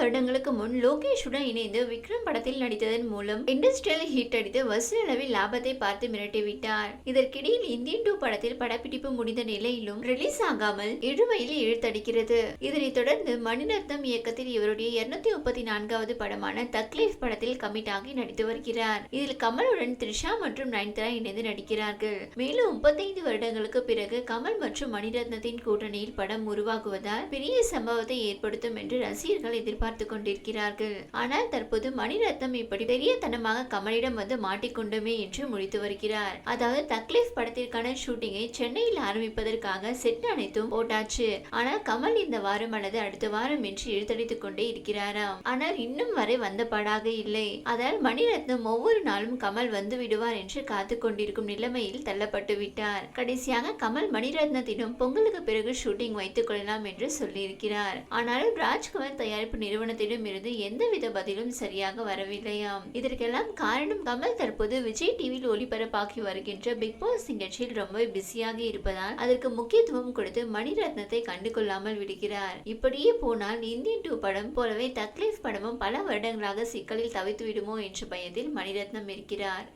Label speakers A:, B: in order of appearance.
A: வருடங்களுக்கு முன் லோகேஷுடன் இணைந்து விக்ரம் படத்தில் நடித்ததன் மூலம் இண்டஸ்ட்ரியல் ஹிட் அடித்து வசூல் அளவில் லாபத்தை பார்த்து மிரட்டிவிட்டார். இதற்கிடையில் இந்தியன் டூ படத்தில் படப்பிடிப்பு முடிந்த நிலையிலும் ரிலீஸ் ஆகாமல் இழுவையில் இழுத்தடிக்கிறது. இதனைத் தொடர்ந்து மணிரத்னம் இயக்கத்தில் இவருடைய இருநூத்தி முப்பத்தி நான்காவது படமான தக்லீஃப் படத்தில் கமிட் ஆகி நடித்து வருகிறார். இதில் கமலுடன் த்ரிஷா மற்றும் நயன்தாரா இணைந்து நடிக்கிறார்கள். மேலும் முப்பத்தைந்து வருடங்களுக்கு பிறகு கமல் மற்றும் மணிரத்னத்தின் கூட்டணியில் படம் உருவாகுவதால் பெரிய சம்பவத்தை ஏற்படுத்தும் என்று ரசிகர்கள் பார்த்து கொண்டிருக்கிறார்கள் ஆனால் தற்போது மணிரத்னம் இப்படி பெரியத்தனமாக கமலிடம் வந்து மாட்டிக்கொண்டோமே என்று முடித்து வருகிறார். அதாவது தக்லீஃப் படத்திற்கான ஷூட்டிங்கை சென்னையில் ஆரம்பிப்பதற்காக செட் அனைத்தும் போட்டாச்சு. ஆனால் கமல் இந்த வாரம் அல்லது அடுத்த வாரம் என்று இழுத்தடித்துக் கொண்டே இருக்கிறாராம். ஆனால் இன்னும் வரை வந்த படாக இல்லை. அதால் மணிரத்னம் ஒவ்வொரு நாளும் கமல் வந்து விடுவார் என்று காத்து கொண்டிருக்கும் நிலைமையில் தள்ளப்பட்டு விட்டார். கடைசியாக கமல் மணிரத்னத்திடம் பொங்கலுக்கு பிறகு ஷூட்டிங் வைத்துக் கொள்ளலாம் என்று சொல்லியிருக்கிறார். ஆனாலும் ராஜ்கமல் தயாரிப்பு நிறுவனம் இருந்து எந்தவித பதிலும் சரியாக வரவில்லையாம். இதற்கெல்லாம் காரணம் கமல் தற்போது விஜய் டிவியில் ஒளிபரப்பாகி வருகின்ற பிக் பாஸ் நிகழ்ச்சியில் ரொம்ப பிஸியாக இருப்பதால் அதற்கு முக்கியத்துவம் கொடுத்து மணிரத்னத்தை கண்டுகொள்ளாமல் விடுகிறார். இப்படியே போனால் இந்தியன் டூ படம் போலவே தக்லீஃப் படமும் பல வருடங்களாக சிக்கலில் தவித்து விடுமோ என்ற பயத்தில் மணிரத்னம் இருக்கிறார்.